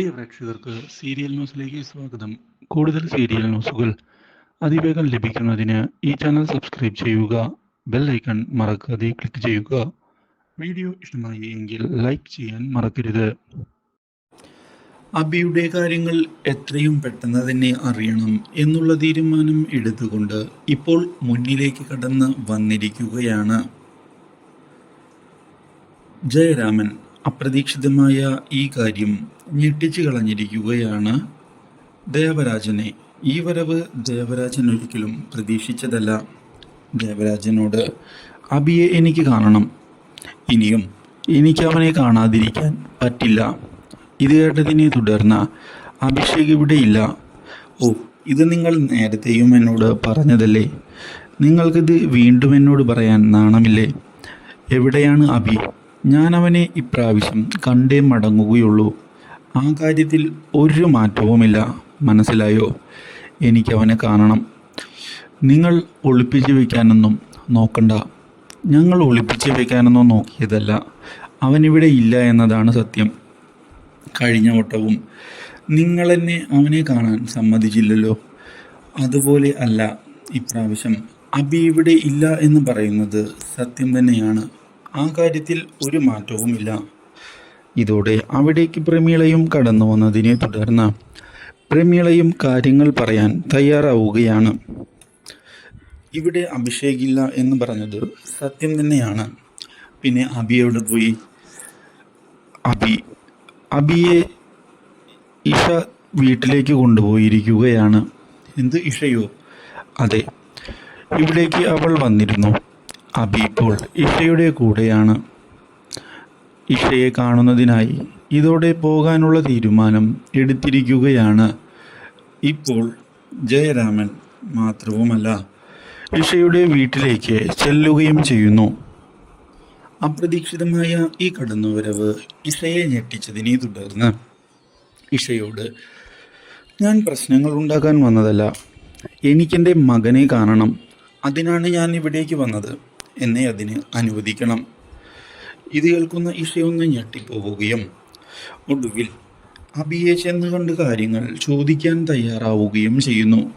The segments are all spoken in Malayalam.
പ്രിയ പ്രേക്ഷകർക്ക് സീരിയൽ ന്യൂസിലേക്ക് സ്വാഗതം. കൂടുതൽ സീരിയൽ ന്യൂസുകൾ അതിവേഗം ലഭിക്കുന്നതിന് ഈ ചാനൽ സബ്സ്ക്രൈബ് ചെയ്യുക ബെൽ ഐക്കൺ മറക്കാതെ ക്ലിക്ക് ചെയ്യുക. വീഡിയോ ഇഷ്ടമായി എങ്കിൽ ലൈക്ക് ചെയ്യാൻ മറക്കരുത്. അബിയുടെ കാര്യങ്ങൾ എത്രയും പെട്ടെന്ന് തന്നെ അറിയണം എന്നുള്ള തീരുമാനം എടുത്തുകൊണ്ട് ഇപ്പോൾ മുന്നിലേക്ക് കടന്ന് വന്നിരിക്കുകയാണ്. ജയരാമൻ അപ്രതീക്ഷിതമായ ഈ കാര്യം ഞെട്ടിച്ചു കളഞ്ഞിരിക്കുകയാണ് ദേവരാജനെ. ഈ വരവ് ദേവരാജൻ ഒരിക്കലും പ്രതീക്ഷിച്ചതല്ല. ദേവരാജനോട് അബിയെ എനിക്ക് കാണണം. ഇനിയും എനിക്ക് അവനെ കാണാതിരിക്കാൻ പറ്റില്ല. ഇത് കേട്ടതിനെ തുടർന്ന് അഭിഷേക് ഇവിടെയില്ല. ഓ ഇത് നിങ്ങൾ നേരത്തെയും എന്നോട് പറഞ്ഞതല്ലേ? നിങ്ങൾക്കിത് വീണ്ടും എന്നോട് പറയാൻ നാണമില്ലേ? എവിടെയാണ് അഭി ഞാൻ അവനെ ഇപ്രാവശ്യം കണ്ടേ മടങ്ങുകയുള്ളൂ. ആ കാര്യത്തിൽ ഒരു മാറ്റവുമില്ല. മനസ്സിലായോ? എനിക്കവനെ കാണണം. നിങ്ങൾ ഒളിപ്പിച്ച് വയ്ക്കാനൊന്നും നോക്കണ്ട. ഞങ്ങൾ ഒളിപ്പിച്ച് വയ്ക്കാനൊന്നും നോക്കിയതല്ല. അവനിവിടെ ഇല്ല എന്നതാണ് സത്യം. കഴിഞ്ഞ വട്ടവും നിങ്ങളെന്നെ അവനെ കാണാൻ സമ്മതിച്ചില്ലല്ലോ. അതുപോലെ അല്ല ഇപ്രാവശ്യം അബി ഇവിടെ ഇല്ല എന്ന് പറയുന്നത് സത്യം തന്നെയാണ്. ആ കാര്യത്തിൽ ഒരു മാറ്റവുമില്ല. ഇതോടെ അവിടേക്ക് പ്രമീളയും കടന്നു വന്നതിനെ തുടർന്ന് പ്രമീളയും കാര്യങ്ങൾ പറയാൻ തയ്യാറാവുകയാണ്. ഇവിടെ അഭിഷേകില്ല എന്ന് പറഞ്ഞത് സത്യം തന്നെയാണ്. പിന്നെ അബിയോട് പോയി അബി അബിയെ ഇഷ വീട്ടിലേക്ക് കൊണ്ടുപോയിരിക്കുകയാണ്. എന്ത് ഇഷയോ? അതെ ഇവിടേക്ക് അവൾ വന്നിരുന്നു. അബി ഇപ്പോൾ ഇഷയുടെ കൂടെയാണ്. ഇഷയെ കാണുന്നതിനായി ഇതോടെ പോകാനുള്ള തീരുമാനം എടുത്തിരിക്കുകയാണ്. ഇപ്പോൾ ജയരാമൻ മാത്രവുമല്ല ഇഷയുടെ വീട്ടിലേക്ക് ചെല്ലുകയും ചെയ്യുന്നു. അപ്രതീക്ഷിതമായ ഈ കടന്നുവരവ് ഇഷയെ ഞെട്ടിച്ചതിനെ തുടർന്ന് ഇഷയോട് ഞാൻ പ്രശ്നങ്ങൾ ഉണ്ടാക്കാൻ വന്നതല്ല എനിക്കെന്റെ മകനെ കാണണം അതിനാണ് ഞാൻ ഇവിടേക്ക് വന്നത് എന്നെ അതിന് അനുവദിക്കണം. ഇത് കേൾക്കുന്ന ഇഷയൊന്ന് ഞെട്ടിപ്പോവുകയും ഒടുവിൽ അബിയെ ചെന്ന് കണ്ട് കാര്യങ്ങൾ ചോദിക്കാൻ തയ്യാറാവുകയും ചെയ്യുന്നു.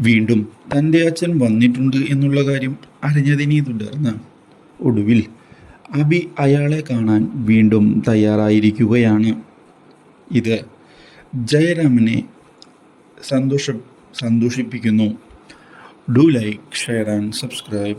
വീണ്ടും തന്റെ അച്ഛൻ വന്നിട്ടുണ്ട് എന്നുള്ള കാര്യം അറിഞ്ഞതിനെ തുടർന്ന് ഒടുവിൽ അബി അയാളെ കാണാൻ വീണ്ടും തയ്യാറായിരിക്കുകയാണ്. ഇത് ജയരാമനെ സന്തോഷ സന്തോഷിപ്പിക്കുന്നു. Do like share and subscribe.